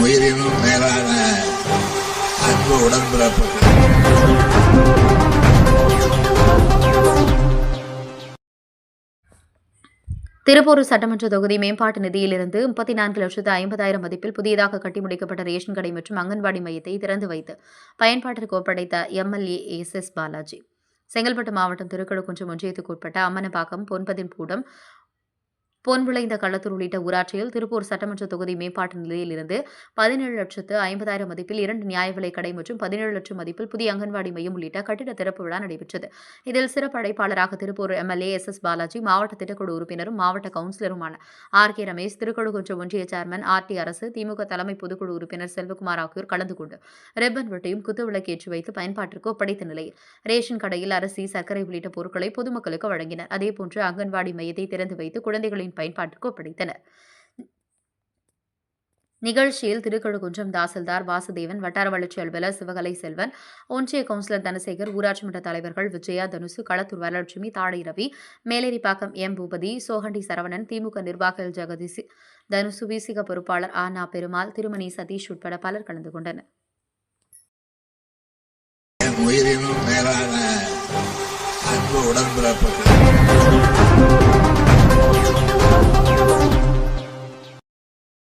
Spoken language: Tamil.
உயிரினும் மேலான அன்பு உடன்பிறப்புகள். திருப்பூர் சட்டமன்ற தொகுதி மேம்பாட்டு நிதியிலிருந்து முப்பத்தி நான்கு லட்சத்து ஐம்பதாயிரம் மதிப்பில் புதியதாக கட்டி முடிக்கப்பட்ட ரேஷன் கடை மற்றும் அங்கன்வாடி மையத்தை திறந்து வைத்து பயன்பாட்டிற்கு ஒப்படைத்த MLA S S Balaji. Chengalpattu மாவட்டம் திருக்கழுக்குன்றம் ஒன்றியத்துக்கு உட்பட்ட அம்மனப்பாக்கம் பொன்பதின்பூடம் பொன்விளைந்த களத்தூர் உள்ளிட்ட ஊராட்சியில் திருப்பூர் சட்டமன்ற தொகுதி மேம்பாட்டு நிலையிலிருந்து பதினேழு லட்சத்து ஐம்பதாயிரம் மதிப்பில் இரண்டு நியாய விலைக்கடை மற்றும் பதினேழு லட்சம் மதிப்பில் புதிய அங்கன்வாடி மையம் உள்ளிட்ட கட்டிட திறப்பு விழா நடைபெற்றது. இதில் சிறப்பு அழைப்பாளராக Tiruppur MLA S S Balaji மாவட்ட திட்டக்குழு உறுப்பினரும் மாவட்ட கவுன்சிலருமான ஆர் கே ரமேஷ் திருக்கழுக்குன்றம் ஒன்றிய சேர்மன் ஆர் டி அரசு திமுக தலைமை பொதுக்குழு உறுப்பினர் செல்வகுமார் ஆகியோர் கலந்து கொண்டு ரிப்பன் வெட்டியும் குத்துவிளக்கேற்றி வைத்து பயன்பாட்டிற்கு ஒப்படைத்த நிலையில் ரேஷன் கடையில் அரிசி சர்க்கரை உள்ளிட்ட பொருட்களை பொதுமக்களுக்கு வழங்கினர். அதேபோன்று அங்கன்வாடி மையத்தை திறந்து வைத்து குழந்தைகளின் மக்களின் பயன்பாட்டிற்கு ஒப்படைத்தனர். நிகழ்ச்சியில் திருக்கழுகுன்றம் தாசில்தார் வாசுதேவன் வட்டார வளர்ச்சி அலுவலர் சிவகலை செல்வன் ஒன்றிய கவுன்சிலர் தனசேகர் ஊராட்சி மன்ற தலைவர்கள் விஜயா தனுசு களத்தூர் வரலட்சுமி தாடை ரவி மேலேரிப்பாக்கம் எம். பூபதி சோகண்டி சரவணன் திமுக நிர்வாக ஜெகதீஷ் தனுசு விசிக பொறுப்பாளர் ஆனா பெருமாள் திருமணி சதீஷ் உட்பட பலர் கலந்து கொண்டனர். உயிரினும் மேலான அன்பு உடன்பிறப்புகள்